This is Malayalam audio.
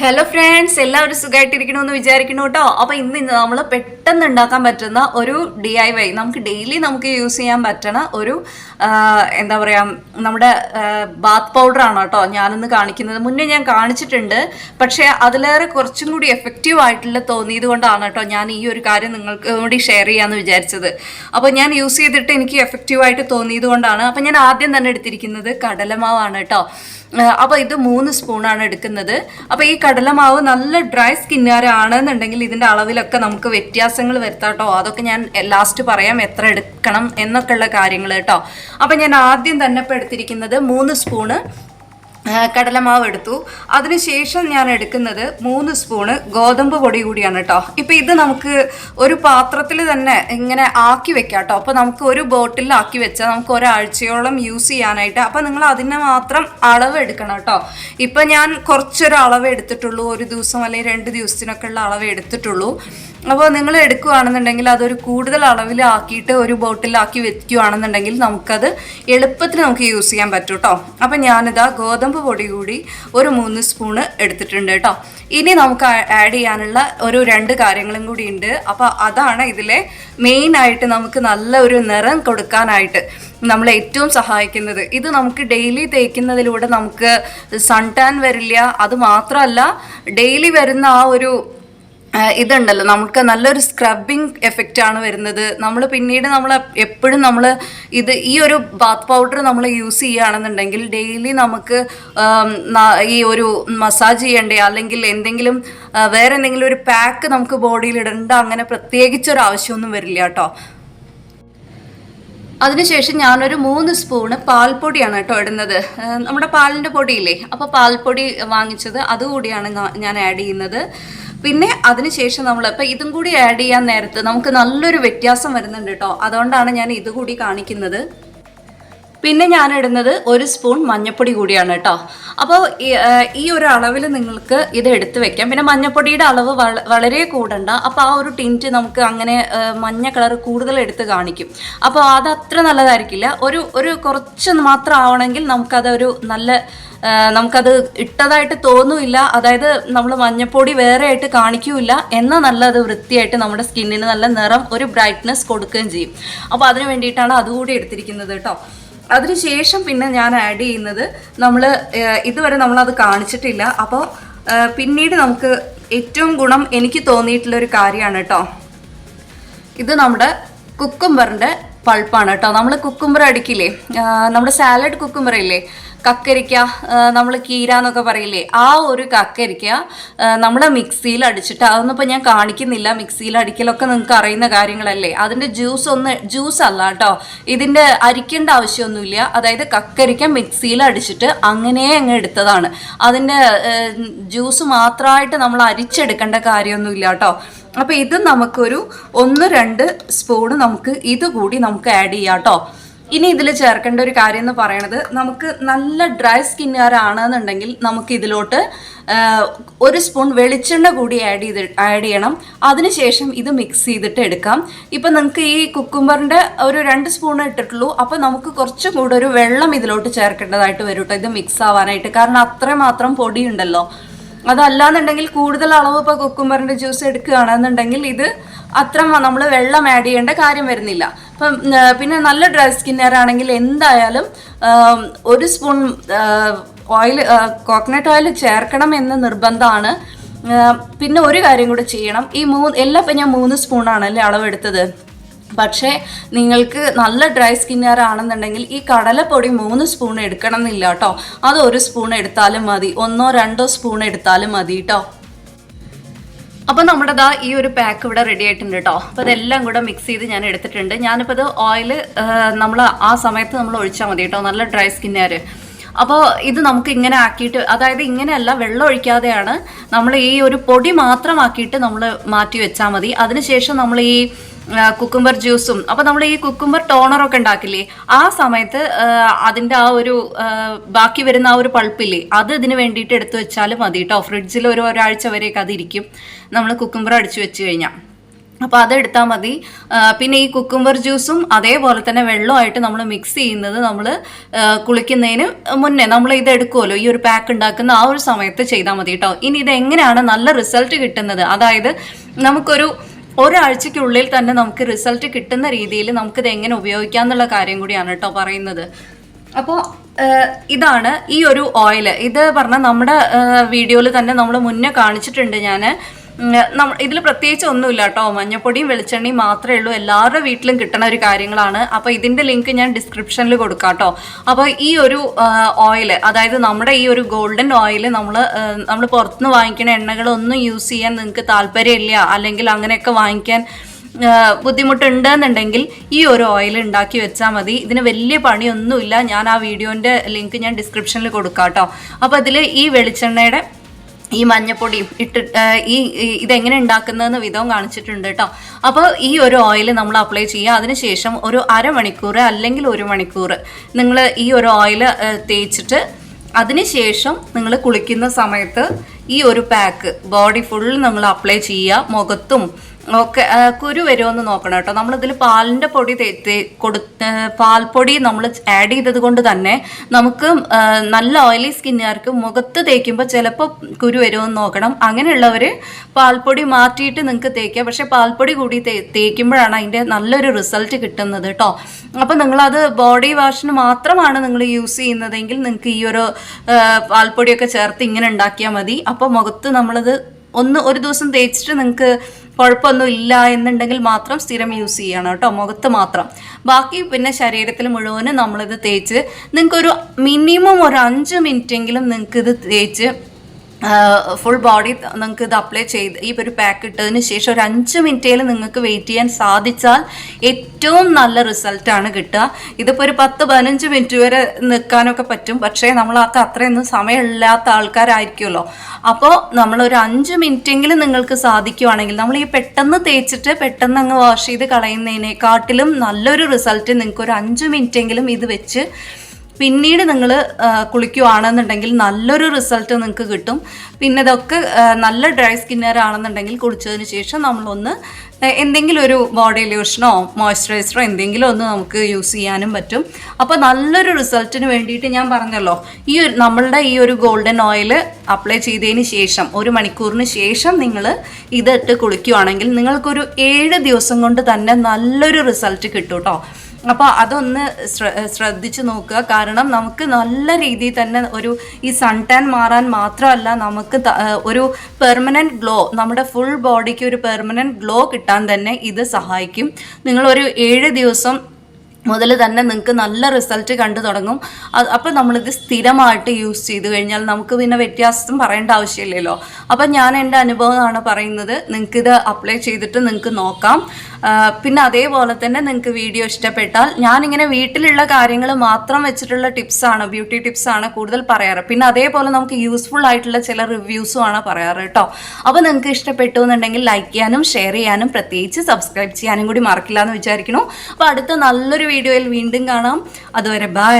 ഹലോ ഫ്രണ്ട്സ് എല്ലാവരും സുഖമായിട്ടിരിക്കണോ എന്ന് വിചാരിക്കണോ കേട്ടോ. അപ്പോൾ ഇന്ന് നമ്മൾ പെട്ടെന്ന് ഉണ്ടാക്കാൻ പറ്റുന്ന ഒരു ഡി ഐ വൈ നമുക്ക് ഡെയിലി നമുക്ക് യൂസ് ചെയ്യാൻ പറ്റണ ഒരു എന്താ പറയുക നമ്മുടെ ബാത്ത് പൗഡർ ആണ് കേട്ടോ ഞാനിന്ന് കാണിക്കുന്നത്. മുന്നേ ഞാൻ കാണിച്ചിട്ടുണ്ട്. പക്ഷേ അതിലേറെ കുറച്ചും കൂടി എഫക്റ്റീവ് ആയിട്ടുള്ള തോന്നിയത് കൊണ്ടാണ് കേട്ടോ ഞാൻ ഈ ഒരു കാര്യം നിങ്ങൾക്ക് കൂടി ഷെയർ ചെയ്യാന്ന് വിചാരിച്ചത്. അപ്പോൾ ഞാൻ യൂസ് ചെയ്തിട്ട് എനിക്ക് എഫക്റ്റീവ് ആയിട്ട് തോന്നിയത് കൊണ്ടാണ്. അപ്പോൾ ഞാൻ ആദ്യം തന്നെ എടുത്തിരിക്കുന്നത് കടലമാവാണ് കേട്ടോ. അപ്പോൾ ഇത് മൂന്ന് സ്പൂണാണ് എടുക്കുന്നത്. അപ്പോൾ ഈ കടലമാവ് നല്ല ഡ്രൈ സ്കിന്നുകാരാണെന്നുണ്ടെങ്കിൽ ഇതിന്റെ അളവിലൊക്കെ നമുക്ക് വ്യത്യാസങ്ങൾ വരുത്താട്ടോ അതൊക്കെ ഞാൻ ലാസ്റ്റ് പറയാം എത്ര എടുക്കണം എന്നൊക്കെയുള്ള കാര്യങ്ങൾ കേട്ടോ അപ്പോൾ ഞാൻ ആദ്യം തന്നെ ഇപ്പോൾ എടുത്തിരിക്കുന്നത് മൂന്ന് സ്പൂണ് കടലമാവ് എടുത്തു. അതിനുശേഷം ഞാൻ എടുക്കുന്നത് മൂന്ന് സ്പൂണ് ഗോതമ്പ് പൊടി കൂടിയാണ് കേട്ടോ ഇപ്പം ഇത് നമുക്ക് ഒരു പാത്രത്തിൽ തന്നെ ഇങ്ങനെ ആക്കി വെക്കാം കേട്ടോ അപ്പോൾ നമുക്ക് ഒരു ബോട്ടിൽ ആക്കി വെച്ചാൽ നമുക്ക് ഒരാഴ്ചയോളം യൂസ് ചെയ്യാനായിട്ട്. അപ്പോൾ നിങ്ങൾ അതിനെ മാത്രം അളവ് എടുക്കണം കേട്ടോ ഇപ്പം ഞാൻ കുറച്ചൊരു അളവ് എടുത്തിട്ടുള്ളൂ. ഒരു ദിവസം അല്ലെങ്കിൽ രണ്ട് ദിവസത്തിനൊക്കെ ഉള്ള അളവ് എടുത്തിട്ടുള്ളൂ. അപ്പോൾ നിങ്ങൾ എടുക്കുകയാണെന്നുണ്ടെങ്കിൽ അതൊരു കൂടുതൽ അളവിലാക്കിയിട്ട് ഒരു ബോട്ടിലാക്കി വെക്കുകയാണെന്നുണ്ടെങ്കിൽ നമുക്കത് എളുപ്പത്തിൽ നമുക്ക് യൂസ് ചെയ്യാൻ പറ്റും കേട്ടോ. അപ്പം ഞാനിതാ ഗോതമ്പ് പൊടി കൂടി ഒരു മൂന്ന് സ്പൂണ് എടുത്തിട്ടുണ്ട് കേട്ടോ. ഇനി നമുക്ക് ആഡ് ചെയ്യാനുള്ള ഒരു രണ്ട് കാര്യങ്ങളും കൂടി ഉണ്ട്. അപ്പോൾ അതാണ് ഇതിലെ മെയിനായിട്ട് നമുക്ക് നല്ല ഒരു നിറം കൊടുക്കാനായിട്ട് നമ്മളെ ഏറ്റവും സഹായിക്കുന്നത്. ഇത് നമുക്ക് ഡെയിലി തേക്കുന്നതിലൂടെ നമുക്ക് സൺ ടാൻ വരില്ല. അത് മാത്രമല്ല ഡെയിലി വരുന്ന ആ ഒരു ഇതുണ്ടല്ലോ. നമുക്ക് നല്ലൊരു സ്ക്രബിങ് എഫക്റ്റ് ആണ് വരുന്നത്. നമ്മൾ പിന്നീട് നമ്മൾ എപ്പോഴും നമ്മൾ ഇത് ഈ ഒരു ബാത്ത് പൗഡർ നമ്മൾ യൂസ് ചെയ്യുകയാണെന്നുണ്ടെങ്കിൽ ഡെയിലി നമുക്ക് ഈ ഒരു മസാജ് ചെയ്യണ്ടേ? അല്ലെങ്കിൽ എന്തെങ്കിലും വേറെ എന്തെങ്കിലും ഒരു പാക്ക് നമുക്ക് ബോഡിയിൽ ഇടണ്ട. അങ്ങനെ പ്രത്യേകിച്ച് ഒരു ആവശ്യമൊന്നും വരില്ല കേട്ടോ. അതിനുശേഷം ഞാനൊരു മൂന്ന് സ്പൂണ് പാൽപ്പൊടിയാണ് കേട്ടോ ഇടുന്നത്. നമ്മുടെ പാലിന്റെ പൊടിയില്ലേ? അപ്പോൾ പാൽപ്പൊടി വാങ്ങിച്ചത് അതുകൂടിയാണ് ഞാൻ ആഡ് ചെയ്യുന്നത്. പിന്നെ അതിനുശേഷം നമ്മൾ ഇപ്പം ഇതും കൂടി ആഡ് ചെയ്യാൻ നേരത്ത് നമുക്ക് നല്ലൊരു വ്യത്യാസം വരുന്നുണ്ട് കേട്ടോ. അതുകൊണ്ടാണ് ഞാൻ ഇതുകൂടി കാണിക്കുന്നത്. പിന്നെ ഞാൻ ഇടുന്നത് ഒരു സ്പൂൺ മഞ്ഞപ്പൊടി കൂടിയാണ് കേട്ടോ. അപ്പോൾ ഈ- ഒരു അളവിൽ നിങ്ങൾക്ക് ഇത് എടുത്തു വെക്കാം. പിന്നെ മഞ്ഞപ്പൊടിയുടെ അളവ് വളരെ കൂടണ്ട. അപ്പോൾ ആ ഒരു ടിന്റ് നമുക്ക് അങ്ങനെ മഞ്ഞ കളർ കൂടുതൽ എടുത്ത് കാണിക്കും. അപ്പോൾ അത് അത്ര നല്ലതായിരിക്കില്ല. ഒരു ഒരു കുറച്ച് മാത്രം ആവണമെങ്കിൽ നമുക്കതൊരു നല്ല നമുക്കത് ഇട്ടതായിട്ട് തോന്നുമില്ല അതായത് നമ്മൾ മഞ്ഞപ്പൊടി വേറെ ആയിട്ട് കാണിക്കൂല എന്നാൽ നല്ല അത് വൃത്തിയായിട്ട് നമ്മുടെ സ്കിന്നിന് നല്ല നിറം ഒരു ബ്രൈറ്റ്നെസ് കൊടുക്കുകയും ചെയ്യും. അപ്പോൾ അതിന് വേണ്ടിയിട്ടാണ് അതുകൂടി എടുത്തിരിക്കുന്നത് കേട്ടോ. അതിനുശേഷം പിന്നെ ഞാൻ ആഡ് ചെയ്യുന്നത് നമ്മൾ ഇതുവരെ നമ്മളത് കാണിച്ചിട്ടില്ല. അപ്പോൾ പിന്നീട് നമുക്ക് ഏറ്റവും ഗുണം എനിക്ക് തോന്നിയിട്ടുള്ള ഒരു കാര്യമാണ് കേട്ടോ ഇത് നമ്മുടെ കുക്കുംബറിന്റെ പൾപ്പാണ് കേട്ടോ. നമ്മൾ കുക്കുംബർ അടിക്കില്ലേ? നമ്മുടെ സാലഡ് കുക്കുംബർ ഇല്ലേ? കക്കരിക്ക നമ്മൾ കീര എന്നൊക്കെ പറയില്ലേ? ആ ഒരു കക്കരിക്ക നമ്മൾ മിക്സിയിൽ അടിച്ചിട്ട് അതൊന്നും ഇപ്പം ഞാൻ കാണിക്കുന്നില്ല മിക്സിയിൽ അടിക്കലൊക്കെ നിങ്ങൾക്ക് അറിയുന്ന കാര്യങ്ങളല്ലേ? അതിന്റെ ജ്യൂസ് ഒന്ന് ജ്യൂസ് അല്ല കേട്ടോ. ഇതിന്റെ അരിക്കേണ്ട ആവശ്യമൊന്നുമില്ല. അതായത് കക്കരിക്ക മിക്സിയിൽ അടിച്ചിട്ട് അങ്ങനെ അങ്ങ് എടുത്തതാണ്. അതിന്റെ ജ്യൂസ് മാത്രമായിട്ട് നമ്മൾ അരിച്ചെടുക്കേണ്ട കാര്യമൊന്നുമില്ല കേട്ടോ. അപ്പോൾ ഇത് നമുക്കൊരു ഒന്ന് രണ്ട് സ്പൂണ് നമുക്ക് ഇത് കൂടി നമുക്ക് ആഡ് ചെയ്യാം കേട്ടോ ഇനി ഇതിൽ ചേർക്കേണ്ട ഒരു കാര്യം എന്ന് പറയണത് നമുക്ക് നല്ല ഡ്രൈ സ്കിന്നുകാരാണെന്നുണ്ടെങ്കിൽ നമുക്ക് ഇതിലോട്ട് ഒരു സ്പൂൺ വെളിച്ചെണ്ണ കൂടി ആഡ് ചെയ്ത് ആഡ് ചെയ്യണം. അതിനുശേഷം ഇത് മിക്സ് ചെയ്തിട്ട് എടുക്കാം. ഇപ്പം നിങ്ങൾക്ക് ഈ കുക്കുംബറിന്റെ ഒരു രണ്ട് സ്പൂൺ ഇട്ടിട്ടുള്ളൂ. അപ്പോൾ നമുക്ക് കുറച്ചും കൂടെ ഒരു വെള്ളം ഇതിലോട്ട് ചേർക്കേണ്ടതായിട്ട് വരും കേട്ടോ ഇത് മിക്സ് ആവാനായിട്ട്. കാരണം അത്രമാത്രം പൊടിയുണ്ടല്ലോ. അതല്ലാന്നുണ്ടെങ്കിൽ കൂടുതൽ അളവ് ഇപ്പോൾ കുക്കുംബറിന്റെ ജ്യൂസ് എടുക്കുകയാണെന്നുണ്ടെങ്കിൽ ഇത് അത്ര നമ്മൾ വെള്ളം ആഡ് ചെയ്യേണ്ട കാര്യം വരുന്നില്ല. അപ്പം പിന്നെ നല്ല ഡ്രൈ സ്കിന്നറാണെങ്കിൽ എന്തായാലും ഒരു സ്പൂൺ ഓയിൽ കോക്കനട്ട് ഓയിൽ ചേർക്കണം എന്ന് നിർബന്ധമാണ്. പിന്നെ ഒരു കാര്യം കൂടെ ചെയ്യണം. ഈ മൂന്ന് എല്ലാം ഇപ്പം ഞാൻ മൂന്ന് സ്പൂണാണല്ലേ അളവെടുത്തത്? പക്ഷേ നിങ്ങൾക്ക് നല്ല ഡ്രൈ സ്കിന്നുകാർ ആണെന്നുണ്ടെങ്കിൽ ഈ കടലപ്പൊടി മൂന്ന് സ്പൂൺ എടുക്കണം എന്നില്ല കേട്ടോ. അത് ഒരു സ്പൂൺ എടുത്താലും മതി. ഒന്നോ രണ്ടോ സ്പൂൺ എടുത്താലും മതി കേട്ടോ. അപ്പോൾ നമ്മുടെ ദാ ഈ ഒരു പാക്ക് ഇവിടെ റെഡി ആയിട്ടുണ്ട് കേട്ടോ. അപ്പോൾ ഇതെല്ലാം കൂടെ മിക്സ് ചെയ്ത് ഞാൻ എടുത്തിട്ടുണ്ട്. ഞാനിപ്പോൾ ഇത് ഓയിൽ നമ്മൾ ആ സമയത്ത് നമ്മൾ ഒഴിച്ചാൽ മതി കേട്ടോ. നല്ല ഡ്രൈ സ്കിന്നുകാർ അപ്പോൾ ഇത് നമുക്ക് ഇങ്ങനെ ആക്കിയിട്ട് അതായത് ഇങ്ങനെയല്ല വെള്ളം ഒഴിക്കാതെയാണ് നമ്മൾ ഈ ഒരു പൊടി മാത്രമാക്കിയിട്ട് നമ്മൾ മാറ്റി വെച്ചാൽ മതി. അതിനുശേഷം നമ്മൾ ഈ കുക്കുംബർ ജ്യൂസും അപ്പോൾ നമ്മൾ ഈ കുക്കുംബർ ടോണറൊക്കെ ഉണ്ടാക്കില്ലേ ആ സമയത്ത് അതിന്റെ ആ ഒരു ബാക്കി വരുന്ന ആ ഒരു പൾപ്പില്ലേ അത് ഇതിന് വേണ്ടിയിട്ട് എടുത്തു വെച്ചാൽ മതി കേട്ടോ ഫ്രിഡ്ജിൽ ഒരു ഒരാഴ്ച വരെയൊക്കെ അതിരിക്കും നമ്മൾ കുക്കുംബർ അടിച്ചു വെച്ച് കഴിഞ്ഞാൽ അപ്പോൾ അതെടുത്താൽ മതി. പിന്നെ ഈ കുക്കുംബർ ജ്യൂസും അതേപോലെ തന്നെ വെള്ളമായിട്ട് നമ്മൾ മിക്സ് ചെയ്യുന്നത് നമ്മൾ കുളിക്കുന്നതിന് മുന്നേ. നമ്മൾ ഇത് എടുക്കുമല്ലോ ഈ ഒരു പാക്ക് ഉണ്ടാക്കുന്ന ആ ഒരു സമയത്ത് ചെയ്താൽ മതി കേട്ടോ ഇനി ഇത് എങ്ങനെയാണ് നല്ല റിസൾട്ട് കിട്ടുന്നത്? അതായത് നമുക്കൊരു ഒരാഴ്ചയ്ക്കുള്ളിൽ തന്നെ നമുക്ക് റിസൾട്ട് കിട്ടുന്ന രീതിയിൽ നമുക്കിത് എങ്ങനെ ഉപയോഗിക്കാം എന്നുള്ള കാര്യം കൂടിയാണ് കേട്ടോ പറയുന്നത്. അപ്പോൾ ഇതാണ് ഈ ഒരു ഓയിൽ ഇത് പറഞ്ഞാൽ നമ്മുടെ വീഡിയോയിൽ തന്നെ നമ്മൾ മുന്നേ കാണിച്ചിട്ടുണ്ട് ഞാൻ ഇതിൽ പ്രത്യേകിച്ച് ഒന്നുമില്ല കേട്ടോ. മഞ്ഞപ്പൊടിയും വെളിച്ചെണ്ണയും മാത്രമേ ഉള്ളൂ. എല്ലാവരുടെ വീട്ടിലും കിട്ടണ ഒരു കാര്യങ്ങളാണ്. അപ്പോൾ ഇതിന്റെ ലിങ്ക് ഞാൻ ഡിസ്ക്രിപ്ഷനിൽ കൊടുക്കാം കേട്ടോ. അപ്പോൾ ഈ ഒരു ഓയിൽ അതായത് നമ്മുടെ ഈ ഒരു ഗോൾഡൻ ഓയിൽ നമ്മൾ നമ്മൾ പുറത്തുനിന്ന് വാങ്ങിക്കുന്ന എണ്ണകളൊന്നും യൂസ് ചെയ്യാൻ നിങ്ങൾക്ക് താല്പര്യമില്ല. അല്ലെങ്കിൽ അങ്ങനെയൊക്കെ വാങ്ങിക്കാൻ ബുദ്ധിമുട്ടുണ്ട് എന്നുണ്ടെങ്കിൽ ഈ ഒരു ഓയിൽ ഉണ്ടാക്കി വെച്ചാൽ മതി. ഇതിന് വലിയ പണിയൊന്നുമില്ല. ഞാൻ ആ വീഡിയോന്റെ ലിങ്ക് ഞാൻ ഡിസ്ക്രിപ്ഷനിൽ കൊടുക്കാം കേട്ടോ. അപ്പോൾ അതിൽ ഈ വെളിച്ചെണ്ണയുടെ ഈ മഞ്ഞപ്പൊടിയും ഇട്ട് ഈ ഇതെങ്ങനെ ഉണ്ടാക്കുന്നതെന്ന് വിധവും കാണിച്ചിട്ടുണ്ട് കേട്ടോ. അപ്പോൾ ഈ ഒരു ഓയിൽ നമ്മൾ അപ്ലൈ ചെയ്യുക. അതിനുശേഷം ഒരു അരമണിക്കൂർ അല്ലെങ്കിൽ ഒരു മണിക്കൂർ നിങ്ങൾ ഈ ഒരു ഓയിൽ തേച്ചിട്ട് അതിനുശേഷം നിങ്ങൾ കുളിക്കുന്ന സമയത്ത് ഈ ഒരു പാക്ക് ബോഡി ഫുൾ നിങ്ങൾ അപ്ലൈ ചെയ്യുക. മുഖത്തും ഒക്കെ ആ, കുരു വരുമെന്ന് നോക്കണം കേട്ടോ. നമ്മളിതിൽ പാലിന്റെ പൊടി കൊടു പാൽപ്പൊടി നമ്മൾ ആഡ് ചെയ്തത് കൊണ്ട് തന്നെ നമുക്ക് നല്ല ഓയിലി സ്കിന്നുകാർക്ക് മുഖത്ത് തേക്കുമ്പോൾ ചിലപ്പോൾ കുരു വരുമെന്ന് നോക്കണം. അങ്ങനെയുള്ളവർ പാൽപ്പൊടി മാറ്റിയിട്ട് നിങ്ങൾക്ക് തേക്കുക പക്ഷെ പാൽപ്പൊടി കൂടി തേക്കുമ്പോഴാണ് അതിന്റെ നല്ലൊരു റിസൾട്ട് കിട്ടുന്നത് കേട്ടോ. അപ്പോൾ നിങ്ങളത് ബോഡി വാഷിന് മാത്രമാണ് നിങ്ങൾ യൂസ് ചെയ്യുന്നതെങ്കിൽ നിങ്ങൾക്ക് ഈ ഒരു പാൽപ്പൊടിയൊക്കെ ചേർത്ത് ഇങ്ങനെ ഉണ്ടാക്കിയാൽ മതി. അപ്പോൾ മുഖത്ത് നമ്മളത് ഒന്ന് ഒരു ദിവസം തേച്ചിട്ട് നിങ്ങൾക്ക് കുഴപ്പമൊന്നും ഇല്ല എന്നുണ്ടെങ്കിൽ മാത്രം സ്ഥിരം യൂസ് ചെയ്യണം കേട്ടോ മുഖത്ത് മാത്രം. ബാക്കി പിന്നെ ശരീരത്തിൽ മുഴുവനും നമ്മളിത് തേച്ച് നിങ്ങൾക്കൊരു മിനിമം ഒരു അഞ്ച് മിനിറ്റെങ്കിലും നിങ്ങൾക്കിത് തേച്ച് ഫുൾ ബോഡി നിങ്ങൾക്ക് ഇത് അപ്ലൈ ചെയ്ത് ഈ ഒരു പാക്ക് ഇട്ടതിന് ശേഷം ഒരു അഞ്ച് മിനിറ്റേൽ നിങ്ങൾക്ക് വെയിറ്റ് ചെയ്യാൻ സാധിച്ചാൽ ഏറ്റവും നല്ല റിസൾട്ടാണ് കിട്ടുക. ഇതിപ്പോൾ ഒരു പത്ത് പതിനഞ്ച് മിനിറ്റ് വരെ നിൽക്കാനൊക്കെ പറ്റും. പക്ഷേ നമ്മളൊക്കെ അത്രയൊന്നും സമയമില്ലാത്ത ആൾക്കാരായിരിക്കുമല്ലോ. അപ്പോൾ നമ്മളൊരു അഞ്ച് മിനിറ്റെങ്കിലും നിങ്ങൾക്ക് സാധിക്കുവാണെങ്കിൽ നമ്മൾ ഈ പെട്ടെന്ന് തേച്ചിട്ട് പെട്ടെന്ന് അങ്ങ് വാഷ് ചെയ്ത് കളയുന്നതിനെക്കാട്ടിലും നല്ലൊരു റിസൾട്ട് നിങ്ങൾക്ക് ഒരു അഞ്ച് മിനിറ്റെങ്കിലും ഇത് വെച്ച് പിന്നീട് നിങ്ങൾ കുളിക്കുവാണെന്നുണ്ടെങ്കിൽ നല്ലൊരു റിസൾട്ട് നിങ്ങൾക്ക് കിട്ടും. പിന്നെ ഇതൊക്കെ നല്ല ഡ്രൈ സ്കിന്നർ ആണെന്നുണ്ടെങ്കിൽ കുളിച്ചതിന് ശേഷം നമ്മളൊന്ന് എന്തെങ്കിലും ഒരു ബോഡി ലോഷനോ മോയ്സ്ചറൈസറോ എന്തെങ്കിലും ഒന്ന് നമുക്ക് യൂസ് ചെയ്യാനും പറ്റും. അപ്പോൾ നല്ലൊരു റിസൾട്ടിന് വേണ്ടിയിട്ട് ഞാൻ പറഞ്ഞല്ലോ ഈ നമ്മളുടെ ഈ ഒരു ഗോൾഡൻ ഓയിൽ അപ്ലൈ ചെയ്തതിന് ശേഷം ഒരു മണിക്കൂറിന് ശേഷം നിങ്ങൾ ഇതിട്ട് കുളിക്കുവാണെങ്കിൽ നിങ്ങൾക്കൊരു ഏഴ് ദിവസം കൊണ്ട് തന്നെ നല്ലൊരു റിസൾട്ട് കിട്ടും കേട്ടോ അപ്പോൾ അതൊന്ന് ശ്രദ്ധിച്ചു നോക്കുക. കാരണം നമുക്ക് നല്ല രീതിയിൽ തന്നെ ഒരു ഈ സൺ ടാൻ മാറാൻ മാത്രമല്ല നമുക്ക് ഒരു പെർമനന്റ് ഗ്ലോ നമ്മുടെ ഫുൾ ബോഡിക്ക് ഒരു പെർമനന്റ് ഗ്ലോ കിട്ടാൻ തന്നെ ഇത് സഹായിക്കും. നിങ്ങളൊരു ഏഴ് ദിവസം മുതൽ തന്നെ നിങ്ങൾക്ക് നല്ല റിസൾട്ട് കണ്ടു തുടങ്ങും. അപ്പോൾ നമ്മളിത് സ്ഥിരമായിട്ട് യൂസ് ചെയ്ത് കഴിഞ്ഞാൽ നമുക്ക് പിന്നെ വ്യത്യാസം പറയേണ്ട ആവശ്യമില്ലല്ലോ. അപ്പം ഞാൻ എന്റെ അനുഭവമാണ് പറയുന്നത്. നിങ്ങൾക്കിത് അപ്ലൈ ചെയ്തിട്ട് നിങ്ങൾക്ക് നോക്കാം. പിന്നെ അതേപോലെ തന്നെ നിങ്ങൾക്ക് വീഡിയോ ഇഷ്ടപ്പെട്ടാൽ ഞാനിങ്ങനെ വീട്ടിലുള്ള കാര്യങ്ങൾ മാത്രം വെച്ചിട്ടുള്ള ടിപ്സാണ് ബ്യൂട്ടി ടിപ്സാണ് കൂടുതൽ പറയാറ്. പിന്നെ അതേപോലെ നമുക്ക് യൂസ്ഫുൾ ആയിട്ടുള്ള ചില റിവ്യൂസും ആണ് പറയാറ് കേട്ടോ. അപ്പോൾ നിങ്ങൾക്ക് ഇഷ്ടപ്പെട്ടു എന്നുണ്ടെങ്കിൽ ലൈക്ക് ചെയ്യാനും ഷെയർ ചെയ്യാനും പ്രത്യേകിച്ച് സബ്സ്ക്രൈബ് ചെയ്യാനും കൂടി മറക്കില്ല എന്ന് വിചാരിക്കുന്നു. അപ്പോൾ അടുത്ത നല്ലൊരു വീഡിയോയിൽ വീണ്ടും കാണാം. അതുവരെ ബൈ.